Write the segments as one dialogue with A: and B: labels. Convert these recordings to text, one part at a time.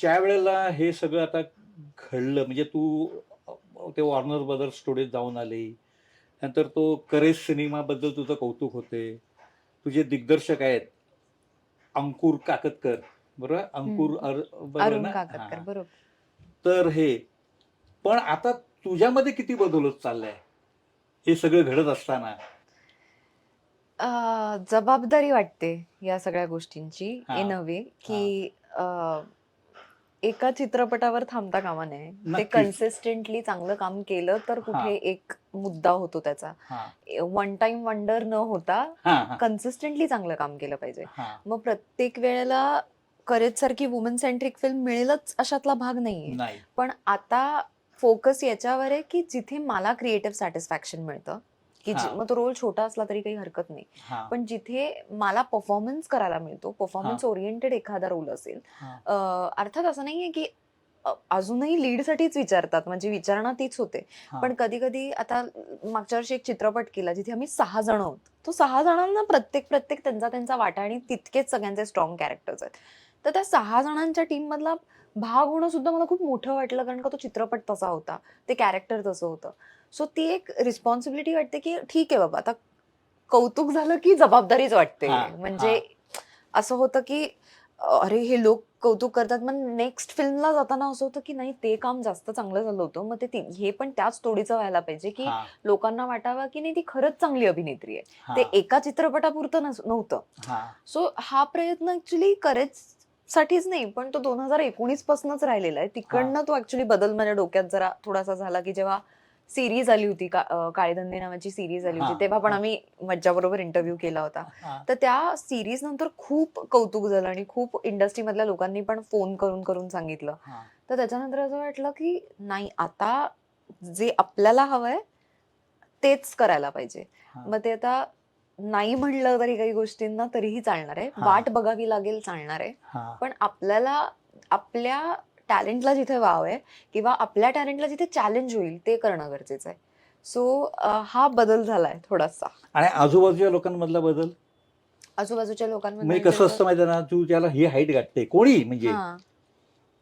A: ज्या वेळेला हे सगळं आता घडलं म्हणजे तू ते वॉर्नर ब्रदर्स स्टुडिओत जाऊन आले नंतर तो करेज सिनेमाबद्दल तुझं कौतुक होते तुझे दिग्दर्शक आहेत अंकुर काकतकर बरोबर? अंकुर अर- बरोबर तर हे पण आता तुझ्यामध्ये किती बदल होत चाललाय? हे सगळं घडत असताना.
B: जबाबदारी वाटते या सगळ्या गोष्टींची
A: हा.
B: इन अ वे की एका चित्रपटावर थांबता कामा नये. ते
A: नक्कीच.
B: कन्सिस्टंटली चांगलं काम केलं तर. कुठे एक मुद्दा होतो त्याचा.
A: हा.
B: वन टाइम वंडर न होता
A: हा हा,
B: कन्सिस्टंटली चांगलं काम केलं पाहिजे.
A: हा.
B: मग प्रत्येक वेळेला करेज सारखी वुमन सेंट्रिक फिल्म मिळेलच अशातला भाग नाहीये.
A: नाही.
B: पण आता फोकस याच्यावर आहे की जिथे मला क्रिएटिव्ह सॅटिस्फॅक्शन मिळतं की
A: हा.
B: मग तो रोल छोटा असला तरी काही हरकत नाही
A: हा
B: पण जिथे मला परफॉर्मन्स करायला मिळतो परफॉर्मन्स ओरिएंटेड एखादा रोल असेल
A: हा.
B: अं, अर्थात असं नाहीये की अ, अजूनही लीड साठीच विचारतात म्हणजे विचारणा तीच होते
A: हा.
B: पण कधी कधी आता मागच्या वर्षी एक चित्रपट केला जिथे आम्ही सहा जण आहोत तो सहा जणांना प्रत्येक प्रत्येक त्यांचा त्यांचा वाटा आणि तितकेच सगळ्यांचे स्ट्रॉंग कॅरेक्टर्स आहेत तर त्या सहा जणांच्या टीम मधला भाग होणं सुद्धा मला खूप मोठं वाटलं कारण का तो चित्रपट तसा होता ते कॅरेक्टर तसं होतं. सो ती एक रिस्पॉन्सिबिलिटी वाटते की ठीक आहे बाबा आता कौतुक झालं की जबाबदारीच वाटते. म्हणजे असं होतं की अरे हे लोक कौतुक करतात मग नेक्स्ट फिल्मला जाताना असं होतं की नाही ते काम जास्त चांगलं झालं होतं मग ते हे पण त्याच तोडीचं व्हायला पाहिजे की लोकांना वाटावं की नाही ती खरंच चांगली अभिनेत्री आहे. ते एका चित्रपटापुरतं नव्हतं. सो हा प्रयत्न ऍक्च्युली करेच साठीच नाही पण तो दोन हजार एकोणीस पासूनच राहिलेला आहे तिकडनं तो ऍक्च्युली बदल माझ्या डोक्यात जरा थोडासा झाला की जेव्हा सिरीज आली होती काळेधंदे नावाची सिरीज आली होती तेव्हा पण. आम्ही मज्जा बरोबर इंटरव्ह्यू केला होता. तर त्या सिरीज नंतर खूप कौतुक झालं आणि खूप इंडस्ट्री मधल्या लोकांनी पण फोन करून करून सांगितलं. तर त्याच्यानंतर असं वाटलं की नाही आता जे आपल्याला हवंय तेच करायला पाहिजे. मग ते आता नाही म्हणलं तरी काही गोष्टींना तरीही चालणार आहे. वाट बघावी लागेल चालणार आहे. पण आपल्याला आपल्या टॅलेंटला जिथे वाव आहे किंवा आपल्या टॅलेंटला जिथे चॅलेंज होईल ते करणं गरजेचं आहे. सो हा बदल झालाय थोडासा.
A: आणि आजूबाजूच्या लोकांमधला बदल?
B: आजूबाजूच्या लोकांमध्ये
A: कसं असतं माहिती ना तू त्याला ही हाईट गाठते. कोणी? म्हणजे.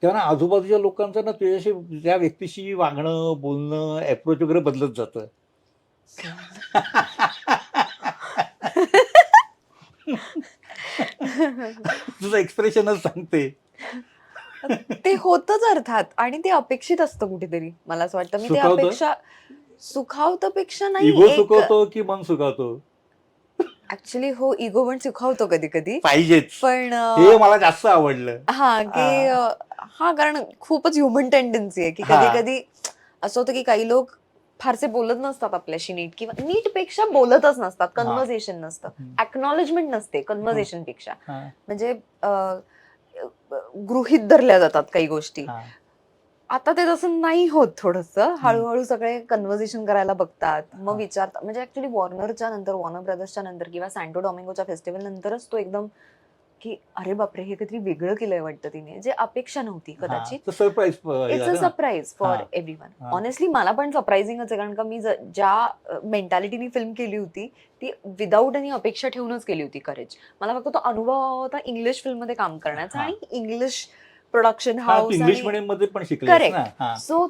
A: तेव्हा ना आजूबाजूच्या लोकांचं ना तुझ्याशी त्या व्यक्तीशी वागणं बोलणं अप्रोच वगैरे बदलत जातं. तुझं एक्सप्रेशनच सांगते.
B: ते होतच अर्थात आणि ते अपेक्षित असतं कुठेतरी. मला असं वाटतं. मी ते
A: सुखावतं?
B: अपेक्षा सुखावतं पेक्षा नाही
A: इगो सुकवतो की मन सुखावतो?
B: ऍक्च्युली हो इगो पण सुखावतो कधी कधी
A: पाहिजेच.
B: पण अं,
A: हे मला जास्त आवडलं.
B: हा की अं, हा कारण खूपच ह्युमन टेंडन्सी आहे की
A: हा.
B: कधी कधी असं होतं की काही लोक फारसे बोलत नसतात आपल्याशी नीट किंवा नीटपेक्षा बोलतच नसतात. कन्व्हर्सेशन नसतं.
A: हम्म.
B: ऍक्नॉलेजमेंट नसते
A: कन्व्हर्सेशनपेक्षा.
B: म्हणजे गृहीत धरल्या जातात काही गोष्टी. आता ते तसं नाही होत थोडस. हळूहळू सगळे कन्व्हर्सेशन करायला बघतात. मग. विचारतात. म्हणजे ऍक्च्युली वॉर्नरच्या नंतर वॉर्नर ब्रदर्सच्या नंतर किंवा सँटो डॉमिंगोच्या फेस्टिवल नंतरच तो एकदम की अरे बापरे हे काहीतरी वेगळं केलंय वाटतं तिने जे अपेक्षा नव्हती कदाचित.
A: Surprise
B: it's a surprise for. Everyone. Honestly मला पण सरप्राइझिंगच आहे कारण का मी ज्या मेंटॅलिटीनी फिल्म केली होती ती विदाऊट एनी अपेक्षा ठेवूनच केली होती करेज मला फक्त तो अनुभव होता इंग्लिश फिल्ममध्ये काम करण्याचा. आणि इंग्लिश प्रोडक्शन हाऊस
A: इंग्लिशमध्ये पण हा.
B: सो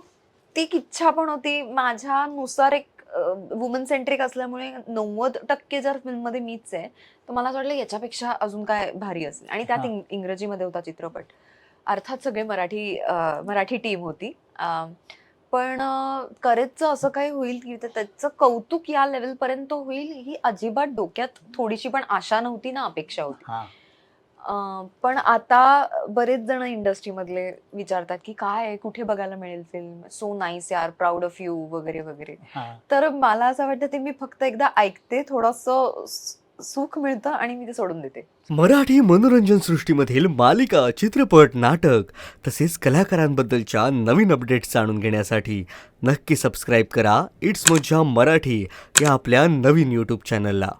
B: ती इच्छा पण होती माझ्यानुसार एक वुमन सेंट्रिक असल्यामुळे नव्वद टक्के जर फिल्ममध्ये मीच आहे तर मला असं वाटलं याच्यापेक्षा अजून काय भारी असेल. आणि त्यात. इंग- इंग्रजीमध्ये होता चित्रपट. अर्थात सगळे मराठी अं, मराठी टीम होती. अं, पण अं, करेजचं असं काय होईल की ते- त्याचं कौतुक या लेवल पर्यंत होईल ही अजिबात डोक्यात थोडीशी पण आशा नव्हती ना अपेक्षा होती.
A: हा.
B: पण आता बरेच जण इंडस्ट्रीमधले विचारतात की काय आहे, कुठे बघायला मिळेल फिल्म सो नाईस यार प्राऊड ऑफ यू वगैरे वगैरे.
A: हा.
B: तर मला असं वाटतं ते मी फक्त एकदा ऐकते थोडस सुख मिळतं आणि मी ते सोडून देते.
C: मराठी मनोरंजन सृष्टीमधील मालिका चित्रपट नाटक तसेच कलाकारांबद्दलच्या नवीन अपडेट्स जाणून घेण्यासाठी नक्की सबस्क्राईब करा. इट्स मज्जा मराठी या आपल्या नवीन यूट्यूब चॅनलला